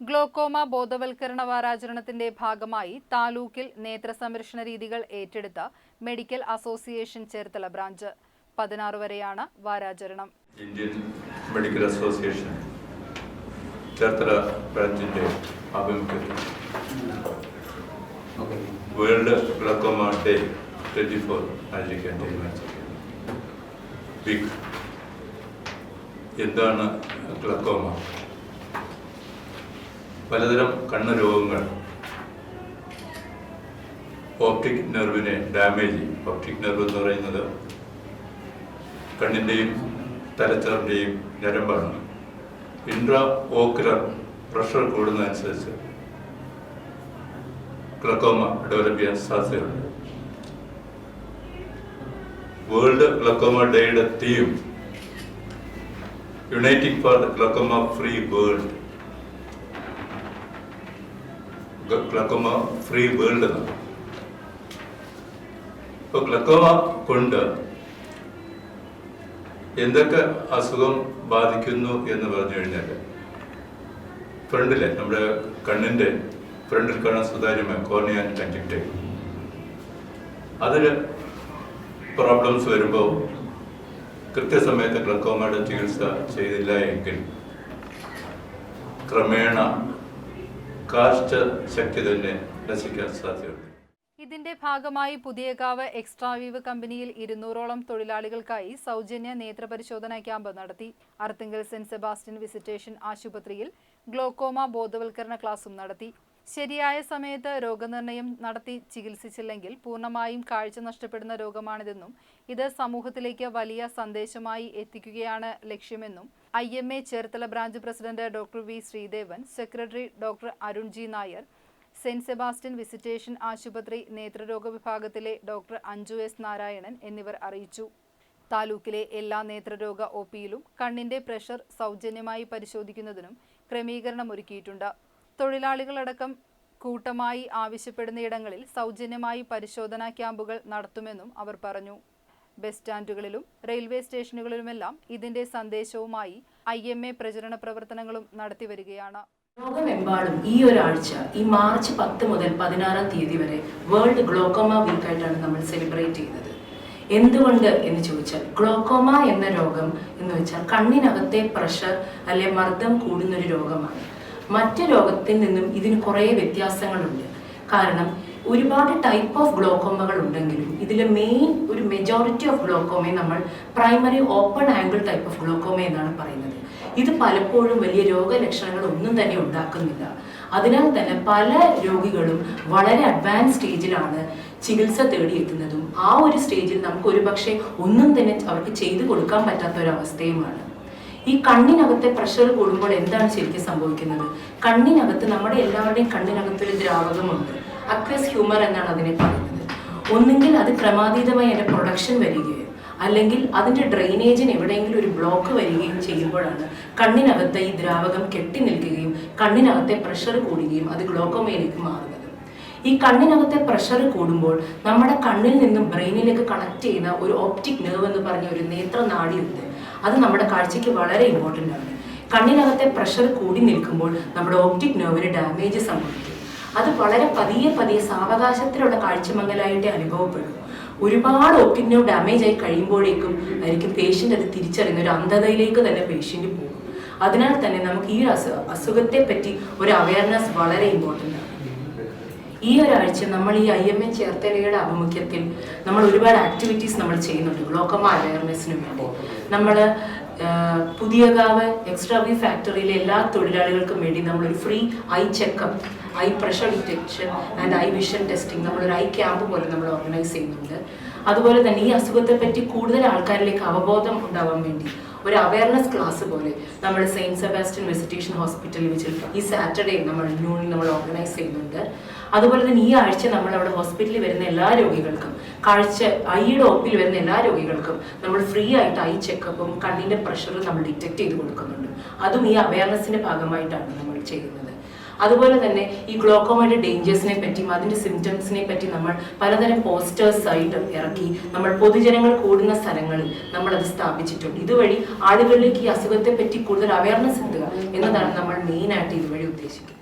Glaucoma ബോധവൽക്കരണ വാരാചരണത്തിന്റെ ഭാഗമായി താലൂക്കിൽ നേത്ര സംരക്ഷണ രീതികൾ ഏറ്റെടുത്ത മെഡിക്കൽ അസോസിയേഷൻ ചേർത്തല ബ്രാഞ്ച്. പതിനാറ് വരെയാണ് വാരാചരണം. Indian medical association Cherthala ബ്രാഞ്ചിന്റെ world glaucoma day twenty four എന്താണ് ഗ്ലക്കോമ? പലതരം കണ്ണ് രോഗങ്ങൾ. ഓപ്റ്റിക് നെർവിനെ ഡാമേജ് ഓപ്റ്റിക് നെർവ് എന്ന് പറയുന്നത് കണ്ണിന്റെയും തലച്ചോറിന്റെയും ഞരമ്പാണ്. ഇൻട്രാ ഓക്കുലർ പ്രഷർ കൂടുന്നതനുസരിച്ച് ഗ്ലക്കോമ ഡെവലപ്പ് ചെയ്യാൻ സാധ്യതയുണ്ട്. വേൾഡ് ഗ്ലക്കോമ ഡേയുടെ theme uniting for glaucoma free world glaucoma free world എന്നാണ് ഇപ്പോൾ ഗ്ലക്കോമ കൊണ്ട് എന്തൊക്കെ അസുഖം ബാധിക്കുന്നു എന്ന് പറഞ്ഞു കഴിഞ്ഞാൽ ഫ്രണ്ടിലെ നമ്മുടെ കണ്ണിന്റെ ഫ്രണ്ടിൽ കാണാൻ സുതാര്യമായ കോർണിയ കഞ്ചക്റ്റൈവ് അതിൽ പ്രോബ്ലംസ് വരുമ്പോൾ കൃത്യസമയത്ത് ഗ്ലക്കോമയുടെ ചികിത്സ ചെയ്തില്ല എങ്കിൽ ക്രമേണ കാഴ്ച ശക്തി തന്നെ നശിക്കാൻ സാധ്യതയുണ്ട്. ഇതിന്റെ ഭാഗമായി പുതിയകാവ് എക്സ്ട്രാവീവ് കമ്പനിയിൽ ഇരുന്നൂറോളം തൊഴിലാളികൾക്കായി സൗജന്യ നേത്രപരിശോധന ക്യാമ്പ് നടത്തി. അർത്തിങ്കൽ സെന്റ് സെബാസ്റ്റ്യൻ വിസിറ്റേഷൻ ആശുപത്രിയിൽ ഗ്ലോക്കോമ ബോധവൽക്കരണ ക്ലാസും നടത്തി. ശരിയായ സമയത്ത് രോഗനിർണയം നടത്തി ചികിത്സിച്ചില്ലെങ്കിൽ പൂർണമായും കാഴ്ച നഷ്ടപ്പെടുന്ന രോഗമാണിതെന്നും ഇത് സമൂഹത്തിലേക്ക് വലിയ സന്ദേശമായി എത്തിക്കുകയാണ് ലക്ഷ്യമെന്നും I M A Cherthala branch president doctor V Sreedevan secretary doctor Arun G Nair saint Sebastian visitation ആശുപത്രി നേത്രരോഗ വിഭാഗത്തിലെ ഡോക്ടർ അഞ്ജു എസ് നാരായണൻ എന്നിവർ അറിയിച്ചു. താലൂക്കിലെ എല്ലാ നേത്രരോഗ ഒ പിയിലും കണ്ണിന്റെ പ്രഷർ സൗജന്യമായി പരിശോധിക്കുന്നതിനും ക്രമീകരണം ഒരുക്കിയിട്ടുണ്ട് തൊഴിലാളികളടക്കം കൂട്ടമായി ആവശ്യപ്പെടുന്നയിടങ്ങളിൽ സൗജന്യമായി പരിശോധനാ ക്യാമ്പുകൾ നടത്തുമെന്നും അവർ പറഞ്ഞു. ബസ് സ്റ്റാൻഡുകളിലും റെയിൽവേ സ്റ്റേഷനുകളിലുമെല്ലാം ഇതിന്റെ സന്ദേശവുമായി ഐ എം എ പ്രചരണ പ്രവർത്തനങ്ങളും നടത്തിവരികയാണ്. ലോകമെമ്പാടും ഈ ഒരാഴ്ച ഈ മാർച്ച് പത്ത് മുതൽ പതിനാറാം തീയതി വരെ വേൾഡ് ഗ്ലോക്കോമ വീക്കായിട്ടാണ് നമ്മൾ സെലിബ്രേറ്റ് ചെയ്യുന്നത്. എന്തുകൊണ്ട് എന്ന് ചോദിച്ചാൽ ഗ്ലോക്കോമ എന്ന രോഗം എന്ന് വെച്ചാൽ കണ്ണിനകത്തെ പ്രഷർ അല്ലെ മർദ്ദം കൂടുന്നൊരു രോഗമാണ്. മറ്റ് രോഗത്തിൽ നിന്നും ഇതിന് കുറേ വ്യത്യാസങ്ങളുണ്ട്. കാരണം ഒരുപാട് ടൈപ്പ് ഓഫ് ഗ്ലോക്കോമകൾ ഉണ്ടെങ്കിലും ഇതിൽ മെയിൻ ഒരു മെജോറിറ്റി ഓഫ് ഗ്ലോക്കോമയെ നമ്മൾ primary open angle type of glaucoma എന്നാണ് പറയുന്നത്. ഇത് പലപ്പോഴും വലിയ രോഗലക്ഷണങ്ങൾ ഒന്നും തന്നെ ഉണ്ടാക്കുന്നില്ല. അതിനാൽ തന്നെ പല രോഗികളും വളരെ അഡ്വാൻസ് സ്റ്റേജിലാണ് ചികിത്സ തേടിയെത്തുന്നതും ആ ഒരു സ്റ്റേജിൽ നമുക്ക് ഒരുപക്ഷെ ഒന്നും തന്നെ അവർക്ക് ചെയ്തു കൊടുക്കാൻ പറ്റാത്ത ഒരു അവസ്ഥയുമാണ് ഈ കണ്ണിനകത്തെ പ്രഷർ കൂടുമ്പോൾ എന്താണ് ശരിക്കും സംഭവിക്കുന്നത്? കണ്ണിനകത്ത് നമ്മുടെ എല്ലാവരുടെയും കണ്ണിനകത്തൊരു ദ്രാവകമുണ്ട്. അക്വസ് ഹ്യൂമർ എന്നാണ് അതിനെ പറയുന്നത്. ഒന്നുകിൽ അത് ക്രമാതീതമായി എന്റെ പ്രൊഡക്ഷൻ വരികയോ അല്ലെങ്കിൽ അതിന്റെ ഡ്രെയിനേജിന് എവിടെയെങ്കിലും ഒരു ബ്ലോക്ക് വരികയും ചെയ്യുമ്പോഴാണ് കണ്ണിനകത്ത് ഈ ദ്രാവകം കെട്ടി നിൽക്കുകയും കണ്ണിനകത്തെ പ്രഷർ കൂടുകയും അത് ഗ്ലോക്കോമയിലേക്ക് മാറുന്നത്. ഈ കണ്ണിനകത്തെ പ്രഷർ കൂടുമ്പോൾ നമ്മുടെ കണ്ണിൽ നിന്നും ബ്രെയിനിലേക്ക് കണക്ട് ചെയ്യുന്ന ഒരു ഓപ്റ്റിക് നെർവ് എന്ന് പറഞ്ഞ ഒരു നേത്രനാടിയുണ്ട്. അത് നമ്മുടെ കാഴ്ചയ്ക്ക് വളരെ ഇമ്പോർട്ടന്റ് ആണ്. കണ്ണിനകത്തെ പ്രഷർ കൂടി നിൽക്കുമ്പോൾ നമ്മുടെ ഓപ്റ്റിക് നെർവിന് ഡാമേജ് സംഭവിക്കും. അത് വളരെ പതിയെ പതിയെ സാവകാശത്തിലുള്ള കാഴ്ചമംഗലായിട്ട് അനുഭവപ്പെടും. ഒരുപാട് ഒപ്പിനോ ഡാമേജ് ആയി കഴിയുമ്പോഴേക്കും ആയിരിക്കും പേഷ്യന്റ് അത് തിരിച്ചറിയുന്ന ഒരു അന്ധതയിലേക്ക് തന്നെ പേഷ്യന്റ് പോകും. അതിനാൽ തന്നെ നമുക്ക് ഈ അസു അസുഖത്തെ പറ്റി ഒരു അവയർനെസ് വളരെ ഇമ്പോർട്ടന്റ് ആണ്. ഈ ഒരാഴ്ച നമ്മൾ ഈ ഐ എം എ ചേർത്തലയുടെ ആഭിമുഖ്യത്തിൽ നമ്മൾ ഒരുപാട് ആക്ടിവിറ്റീസ് നമ്മൾ ചെയ്യുന്നുണ്ട്. ഗ്ലോക്കമ അവയർനെസ്സിന് വേണ്ടി. നമ്മൾ പുതിയകാവ് എക്സ്ട്രാ വി ഫാക്ടറിയിലെ എല്ലാ തൊഴിലാളികൾക്കും വേണ്ടി നമ്മളൊരു free eye checkup eye pressure detection and eye vision testing നമ്മളൊരു ഐ ക്യാമ്പ് പോലെ നമ്മൾ ഓർഗനൈസ് ചെയ്യുന്നുണ്ട്. അതുപോലെ തന്നെ ഈ അസുഖത്തെ പറ്റി കൂടുതൽ ആൾക്കാരിലേക്ക് അവബോധം ഉണ്ടാവാൻ വേണ്ടി ഒരു അവയർനെസ് ക്ലാസ് പോലെ നമ്മൾ സെയിന്റ് സെബാസ്റ്റ്യൻ വിസിറ്റേഷൻ ഹോസ്പിറ്റലിൽ വെച്ച് ഈ സാറ്റർഡേ നമ്മൾ ന്യൂണിൽ നമ്മൾ ഓർഗനൈസ് ചെയ്യുന്നുണ്ട്. അതുപോലെ തന്നെ ഈ ആഴ്ച നമ്മൾ അവിടെ ഹോസ്പിറ്റലിൽ വരുന്ന എല്ലാ രോഗികൾക്കും കാഴ്ച ഐയുടെ ഒപ്പിൽ വരുന്ന എല്ലാ രോഗികൾക്കും നമ്മൾ ഫ്രീ ആയിട്ട് ഐ ചെക്കപ്പും കണ്ണിന്റെ പ്രഷറും നമ്മൾ ഡിറ്റക്ട് ചെയ്ത് കൊടുക്കുന്നുണ്ട്. അതും ഈ അവയർനെസിന്റെ ഭാഗമായിട്ടാണ് നമ്മൾ ചെയ്യുന്നത്. അതുപോലെ തന്നെ ഈ ഗ്ലോക്കോമയുടെ ഡേഞ്ചേഴ്സിനെ പറ്റിയും അതിന്റെ സിംറ്റംസിനെ പറ്റി നമ്മൾ പലതരം പോസ്റ്റേഴ്സ് ആയിട്ട് ഇറക്കി നമ്മൾ പൊതുജനങ്ങൾ കൂടുന്ന സ്ഥലങ്ങളിൽ നമ്മൾ അത് സ്ഥാപിച്ചിട്ടുണ്ട്. ഇതുവഴി ആളുകളിലേക്ക് ഈ അസുഖത്തെ പറ്റി കൂടുതൽ അവയർനെസ് എത്തുക എന്നതാണ് നമ്മൾ മെയിനായിട്ട് ഇതുവഴി ഉദ്ദേശിക്കുന്നത്.